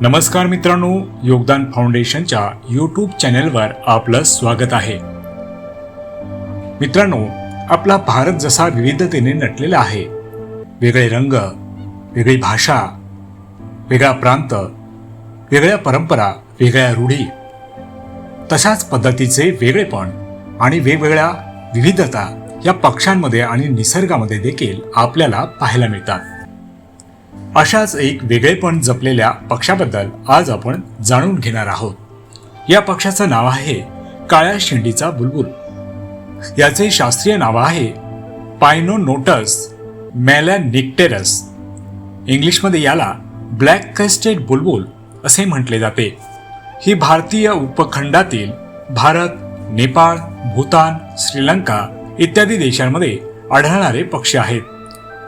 नमस्कार मित्रांनो योगदान फाउंडेशनच्या यूट्यूब चॅनेलवर आपलं स्वागत आहे. मित्रांनो आपला भारत जसा विविधतेने नटलेला आहे वेगळे रंग वेगळी भाषा वेगळा प्रांत वेगळ्या परंपरा वेगळ्या रूढी तशाच पद्धतीचे वेगळेपण आणि वेगवेगळ्या विविधता या पक्षांमध्ये आणि निसर्गामध्ये देखील आपल्याला पाहायला मिळतात. अशाच एक वेगळेपण जपलेल्या पक्षाबद्दल आज आपण जाणून घेणार आहोत. या पक्षाचं नाव आहे काळ्या शेंडीचा बुलबुल. याचे शास्त्रीय नाव आहे पायनोनोटस मॅलॅनिक्टेरस. इंग्लिशमध्ये याला ब्लॅक क्रेस्टेड बुलबुल असे म्हटले जाते. ही भारतीय उपखंडातील भारत नेपाळ भूतान श्रीलंका इत्यादी देशांमध्ये आढळणारे पक्षी आहेत.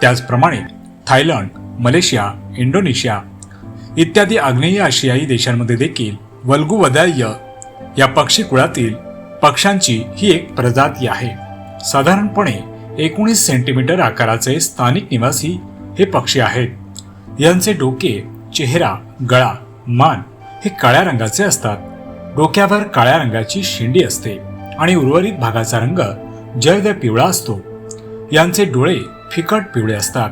त्याचप्रमाणे थायलंड मलेशिया इंडोनेशिया इत्यादी आग्नेय आशियाई देशांमध्ये देखील वल्गुवदाय या पक्षी कुळातील पक्ष्यांची ही एक प्रजाती आहे. साधारणपणे एकोणीस सेंटीमीटर आकाराचे स्थानिक निवासी हे पक्षी आहेत. यांचे डोके चेहरा गळा मान हे काळ्या रंगाचे असतात. डोक्यावर काळ्या रंगाची शेंडी असते आणि उर्वरित भागाचा रंग जर्द पिवळा असतो. यांचे डोळे फिकट पिवळे असतात.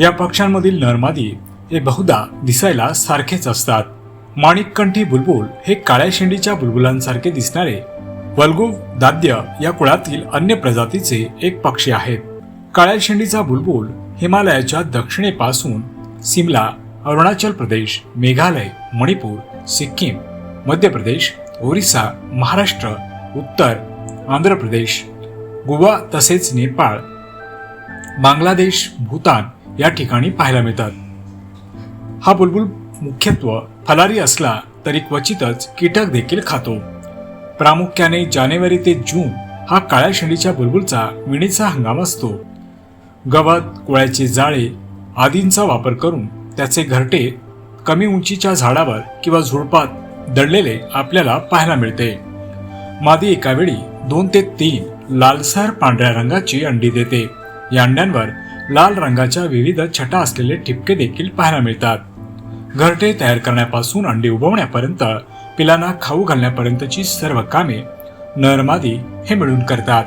या पक्ष्यांमधील नरमादी हे बहुधा दिसायला सारखेच असतात. माणिककंठी बुलबुल हे काळ्या शेंडीच्या बुलबुलांसारखे दिसणारे वल्गुव दाद्य या कुळातील अन्य प्रजातीचे एक पक्षी आहेत. काळ्या शेंडीचा बुलबुल हिमालयाच्या दक्षिणेपासून सिमला अरुणाचल प्रदेश मेघालय मणिपूर सिक्कीम मध्य प्रदेश ओरिसा महाराष्ट्र उत्तर आंध्र प्रदेश गोवा तसेच नेपाळ बांगलादेश भूतान या ठिकाणी पाहायला मिळतात. हा बुलबुल मुख्यत्व फलारी असला तरी क्वचितच कीटक देखील खातो. प्रामुख्याने जानेवारी ते जून हा काळ्या शेंडीच्या बुलबुलचा विणीचा हंगाम असतो. गवत कोळ्याचे जाळे आदींचा वापर करून त्याचे घरटे कमी उंचीच्या झाडावर किंवा झुडपात दडलेले आपल्याला पाहायला मिळते. मादी एकावेळी दोन ते तीन लालसर पांढऱ्या रंगाची अंडी देते. या अंड्यांवर लाल रंगाच्या विविध छटा असलेले ठिपके देखील पाहायला मिळतात. घरटे तयार करण्यापासून अंडी उबवण्यापर्यंत पिलांना खाऊ घालण्यापर्यंतची सर्व कामे नरमादी हे मिळून करतात.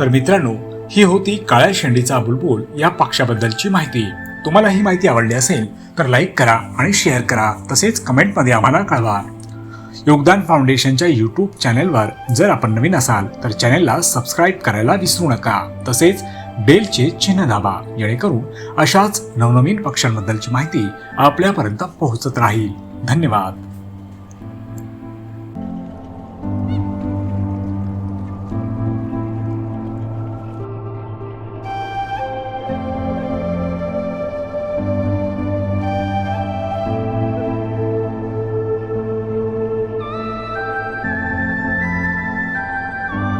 तर मित्रांनो ही होती काळ्या शेंडीचा बुलबुल या पक्षाबद्दलची माहिती. तुम्हाला ही माहिती आवडली असेल तर लाईक करा आणि शेअर करा. तसेच कमेंटमध्ये आम्हाला कळवा. योगदान फाउंडेशनच्या यूट्यूब चॅनेलवर जर आपण नवीन असाल तर चॅनेलला सबस्क्राईब करायला विसरू नका. तसेच बेलचे चिन्ह दाबा जेणेकरून अशाच नवनवीन पक्षांबद्दलची माहिती आपल्यापर्यंत पोहोचत राहील. धन्यवाद.